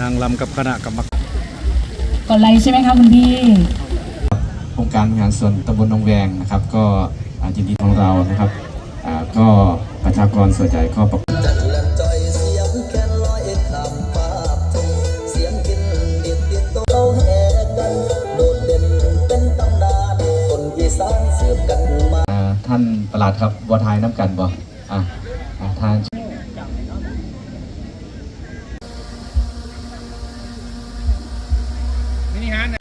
นางลำกับคณะกรรมการกดไลค์ใช่ไหมคะคุณพี่โครงการงานส่วนตำบลหนองแวงนะครับ ก็อ่ายินดีของเรานะครับอ่าก็ประชากรส่วนใหญ่ก็ประจันแหลมจอยเสียงแคนลอยคำภาพทงเสียงกินดิดติดโตเอาแห่กันโดดเด่นเป็นตำนานคนอีสานสืบกันมาอ่าท่านประหลัดครับบัวทายน้ำกันบ่อะอ่าทาน นะใน